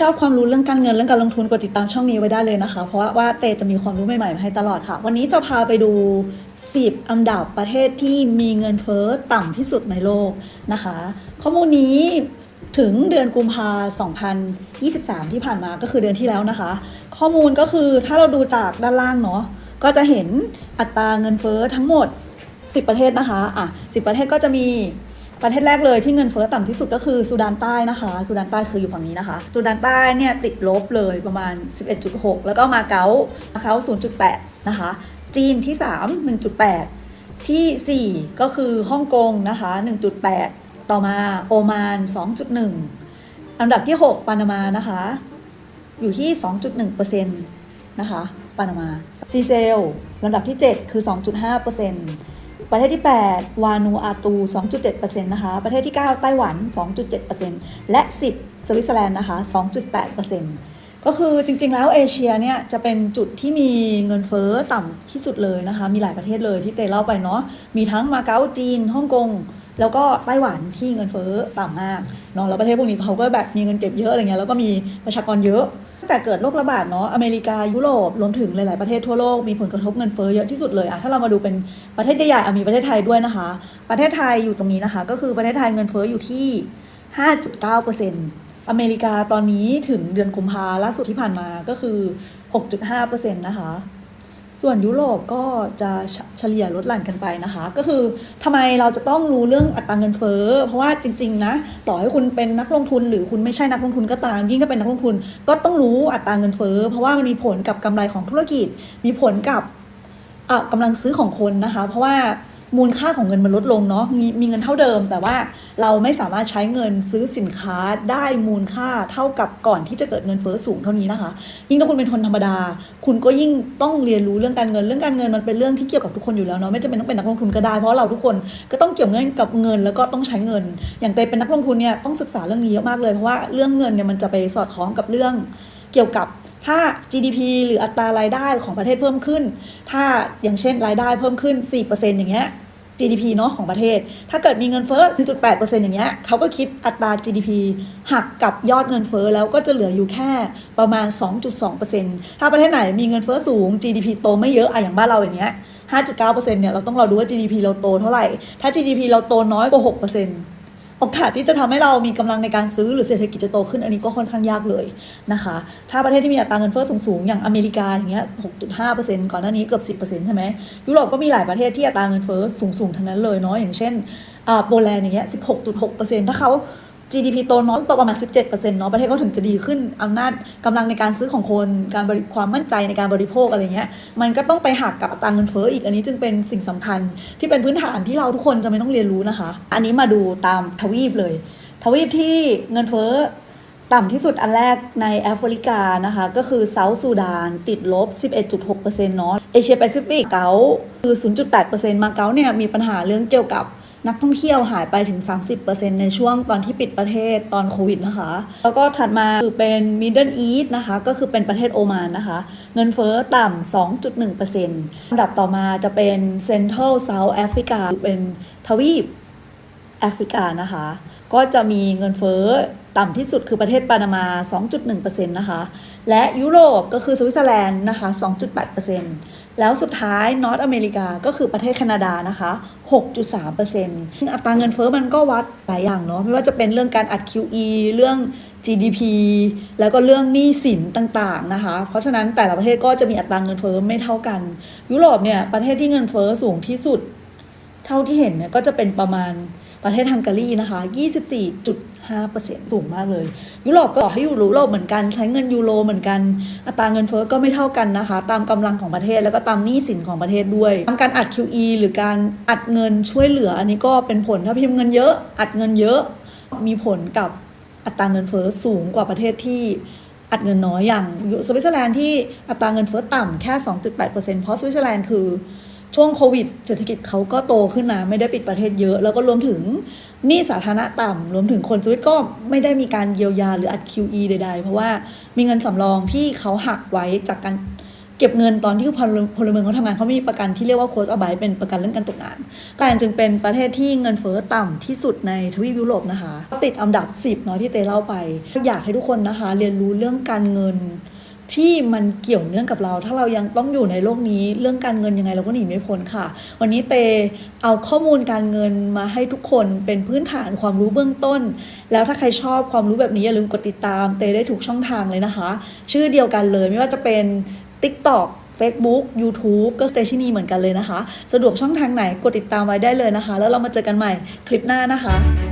ชอบความรู้เรื่องการเงินเรื่องการลงทุนกดติดตามช่องนี้ไว้ได้เลยนะคะ เพราะว่าเตจะมีความรู้ใหม่ๆมาให้ตลอดค่ะ วันนี้จะพาไปดู 10 อันดับประเทศที่มีเงินเฟ้อต่ำที่สุดในโลกนะคะ ข้อมูลนี้ถึงเดือนกุมภา2023 ที่ผ่านมาก็คือเดือนที่แล้วนะคะ ข้อมูลก็คือถ้าเราดูจากด้านล่างเนาะก็จะเห็นอัตราเงินเฟ้อทั้งหมด 10 ประเทศนะคะอะ10 ประเทศก็จะมี ประเทศแรกเลยที่เงินเฟ้อต่ำที่สุดก็คือสุดานใต้นะคะ สุดานใต้คืออยู่ฝั่งนี้นะคะ สุดานใต้เนี่ยติดลบเลยประมาณ 11.6 แล้วก็มาเก๊ามาเก๊า0.8 นะคะ จีนที่ 3 1.8 ที่ 4 ก็คือฮ่องกงนะคะ 1.8 ต่อมาโอมาน 2.1 อันดับที่ 6 ปานามานะคะ อยู่ที่ 2.1%นะคะ ปานามาซีเซลลำดับที่ 7 คือ 2.5% ประเทศที่ 8 วานูอาตู 2.7%นะคะ ประเทศที่ 9 ไต้หวัน 2.7%และ 10 สวิตเซอร์แลนด์นะคะ 2.8%ก็คือจริงๆ แล้วเอเชียเนี่ยจะเป็นจุดที่มีเงินเฟ้อต่ำที่สุดเลยนะคะ มีหลายประเทศเลยที่เตเล่าไปเนาะ มีทั้งมาเก๊าจีนฮ่องกงแล้วก็ไต้หวันที่เงินเฟ้อต่ำมากเนาะแล้วประเทศพวกนี้เขาก็แบบมีเงินเก็บเยอะอะไรเงี้ยแล้วก็มีประชากรเยอะ แต่เกิดโรคระบาดเนาะอเมริกายุโรปรวมถึงหลาย ๆ ประเทศทั่วโลกมีผลกระทบเงินเฟ้อเยอะที่สุดเลยอะถ้าเรามาดูเป็นประเทศใหญ่ๆอะมีประเทศไทยด้วยนะคะ ประเทศไทยอยู่ตรงนี้นะคะ ก็คือประเทศไทยเงินเฟ้ออยู่ที่ 5.9%อเมริกาตอนนี้ถึงเดือนกุมภาล่าสุดที่ผ่านมาก็คือ 6.5%นะคะ ส่วนยุโรปก็จะเฉลี่ยลดหลั่นกันไปนะคะ ก็คือทำไมเราจะต้องรู้เรื่องอัตราเงินเฟ้อ เพราะว่าจริง ๆ นะ ต่อให้คุณเป็นนักลงทุนหรือคุณไม่ใช่นักลงทุนก็ตาม ยิ่งถ้าเป็นนักลงทุน ก็ต้องรู้อัตราเงินเฟ้อ เพราะว่ามันมีผลกับกำไรของธุรกิจ มีผลกับกำลังซื้อของคนนะคะ เพราะว่า มูลค่าของเงินมันลดลงเนาะมีมีเงินเท่าเดิม แต่ว่าเราไม่สามารถใช้เงินซื้อสินค้าได้มูลค่าเท่ากับก่อนที่จะเกิดเงินเฟ้อสูงเท่านี้นะคะ ยิ่งถ้าคุณเป็นคนธรรมดา คุณก็ยิ่งต้องเรียนรู้เรื่องการเงินเรื่องการเงินมันเป็นเรื่องที่เกี่ยวกับทุกคนอยู่แล้วเนาะไม่จำเป็นต้องเป็นนักลงทุนก็ได้เพราะเราทุกคนก็ต้องเกี่ยวเงินกับเงินแล้วก็ต้องใช้เงิน อย่างเตยเป็นนักลงทุนเนี่ยต้องศึกษาเรื่องนี้เยอะมากเลยเพราะว่าเรื่องเงินเนี่ยมันจะไปสอดคล้องกับเรื่องเกี่ยวกับถ้า GDP หรืออัตรารายได้ของประเทศเพิ่มขึ้น ถ้าอย่างเช่นรายได้เพิ่มขึ้น 4%อย่างเงี้ย GDP เนาะของประเทศ ถ้าเกิดมีเงินเฟ้อ 0.8%อย่างเงี้ยเขาก็คิดอัตรา GDP หักกับยอดเงินเฟ้อแล้วก็จะเหลืออยู่แค่ประมาณ 2.2%ถ้าประเทศไหนมีเงินเฟ้อสูง GDP โตไม่เยอะอะอย่างบ้านเราอย่างเงี้ย5.9%เนี่ยเราต้องรอดูว่า GDP เราโตเท่าไหร่ ถ้า GDP เราโตน้อยกว่า 6% โอกาสที่จะทำให้เรามีกำลังในการซื้อหรือเศรษฐกิจจะโตขึ้นอันนี้ก็ค่อนข้างยากเลยนะคะ ถ้าประเทศที่มีอัตราเงินเฟ้อสูงๆ อย่างอเมริกาอย่างเงี้ย 6.5%ก่อนหน้านี้เกือบ 10%ใช่ไหมยุโรปก็มีหลายประเทศที่อัตราเงินเฟ้อสูงๆ ทั้งนั้นเลยเนาะอย่างเช่นอ่าโปแลนด์อย่างเงี้ย 16.6%ถ้าเขา GDP โตน้อยโตประมาณ 17%เนาะประเทศเขาถึงจะดีขึ้นอำนาจกำลังในการซื้อของคนการบริความมั่นใจในการบริโภคอะไรเงี้ยมันก็ต้องไปหักกับอัตราเงินเฟ้ออีกอันนี้จึงเป็นสิ่งสำคัญที่เป็นพื้นฐานที่เราทุกคนจะไม่ต้องเรียนรู้นะคะ อันนี้มาดูตามทวีปเลย ทวีปที่เงินเฟ้อต่ำที่สุดอันแรกในแอฟริกานะคะ ก็คือเซาท์ซูดานติดลบ 11.6%เนาะเอเชียแปซิฟิกเกาคือ 0.8%มาเก๊าเนี่ยมีปัญหาเรื่องเกี่ยวกับ นักท่องเที่ยวหายไปถึง 30%ในช่วงตอนที่ปิดประเทศตอนโควิดนะคะ แล้วก็ถัดมาคือเป็น Middle East นะคะ ก็คือเป็นประเทศโอมานนะคะ เงินเฟ้อต่ำ 2.1%อันดับต่อมาจะเป็น Central South Africa เป็นทวีปแอฟริกานะคะ ก็จะมีเงินเฟ้อต่ำที่สุดคือประเทศปานามา 2.1%นะคะ และยุโรปก็คือสวิตเซอร์แลนด์นะคะ 2.8%แล้วสุดท้ายนอร์ทอเมริกาก็คือประเทศแคนาดานะคะ 6.3%อัตราเงินเฟ้อมันก็วัดหลายอย่างเนาะไม่ว่าจะเป็นเรื่องการอัด QE เรื่อง GDP แล้วก็เรื่องหนี้สินต่างๆนะคะ เพราะฉะนั้นแต่ละประเทศก็จะมีอัตราเงินเฟ้อไม่เท่ากัน ยุโรปเนี่ยประเทศที่เงินเฟ้อสูงที่สุด เท่าที่เห็นเนี่ยก็จะเป็นประมาณ ประเทศฮังการีนะคะ 24.5%สูงมากเลย ยุโรปก็ให้อยู่ยุโรปเหมือนกัน ใช้เงินยูโรเหมือนกัน อัตราเงินเฟ้อก็ไม่เท่ากันนะคะ ตามกำลังของประเทศแล้วก็ตามหนี้สินของประเทศด้วยตาการอัด QE หรือการอัดเงินช่วยเหลือ อันนี้ก็เป็นผลถ้าพิมพ์เงินเยอะ อัดเงินเยอะ มีผลกับอัตราเงินเฟ้อสูงกว่าประเทศที่อัดเงินน้อยอย่างสวิตเซอร์แลนด์ที่อัตราเงินเฟ้อต่ำแค่ 2.8%เพราะสวิตเซอร์แลนด์คือ ช่วงโควิดเศรษฐกิจเขาก็โตขึ้นนะไม่ได้ปิดประเทศเยอะ แล้วก็รวมถึงหนี้สาธารณะต่ำรวมถึงคนสวิตก็ไม่ได้มีการเยียวยาหรืออัด QE ใด ๆ เพราะว่ามีเงินสำรองที่เขาหักไว้จากการเก็บเงินตอนที่พลพลเมืองเขาทำงานเขามีประกันที่เรียกว่าโคสอบายเป็นประกันเรื่องการตกงานการจึงเป็นประเทศที่เงินเฟ้อต่ำที่สุดในทวีปยุโรปนะคะ ติดอันดับ 10เนาะที่เตเล่าไป อยากให้ทุกคนนะคะ เรียนรู้เรื่องการเงิน ที่มันเกี่ยวเนื่องกับเรา ถ้าเรายังต้องอยู่ในโลกนี้ เรื่องการเงินยังไงเราก็หนีไม่พ้นค่ะ วันนี้เตเอาข้อมูลการเงินมาให้ทุกคนเป็นพื้นฐานความรู้เบื้องต้น แล้วถ้าใครชอบความรู้แบบนี้อย่าลืมกดติดตาม เตได้ถูกช่องทางเลยนะคะ ชื่อเดียวกันเลยไม่ว่าจะเป็น TikTok Facebook YouTube ก็เตชินีเหมือนกันเลยนะคะ สะดวกช่องทางไหนกดติดตามไว้ได้เลยนะคะ แล้วเรามาเจอกันใหม่คลิปหน้านะคะ